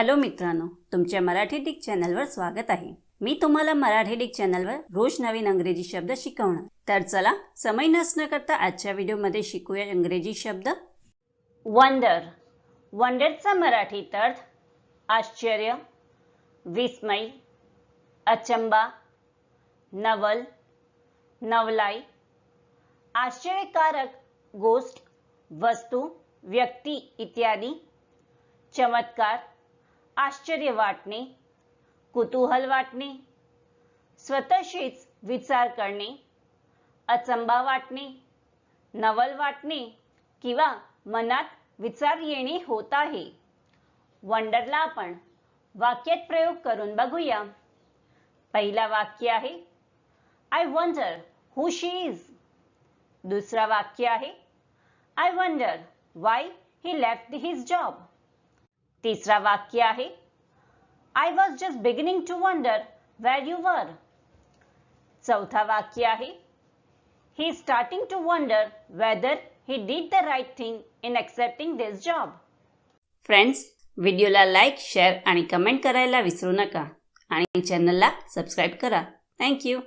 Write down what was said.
Hello मित्रांनो तुमच्या Marathi Dick चॅनलवर स्वागत आहे. मी तुम्हाला मराठी डिक चॅनलवर रोज नवीन अंग्रेजी शब्द शिकवणार. तर चला समय नसणं करता आजच्या व्हिडिओमध्ये शिकूया इंग्रजी शब्द. वंडर वंडरचा मराठी अर्थ आश्चर्य विस्मय अचंबा नवल नवलाई आश्चर्यकारक गोष्ट वस्तू व्यक्ती इत्यादी चमत्कार आश्चर्य वाटणे कुतूहल वाटणे स्वतःशीच विचार करणे अचंबा वाटणे नवल वाटणे किंवा मनात विचार येणे होत आहे. वंडरला आपण वाक्यात प्रयोग करून बघूया. पहिला वाक्य आहे I wonder who she is दुसरा वाक्य आहे I wonder why he left his job तिसरा वाक्य आहे. I was just beginning to wonder where you were चौथा वाक्य आहे. He starting to wonder whether he did the right thing in accepting this job friends व्हिडिओला like share आणि comment करायला विसरू नका. आणि चॅनलला सबस्क्राईब करा. थँक्यू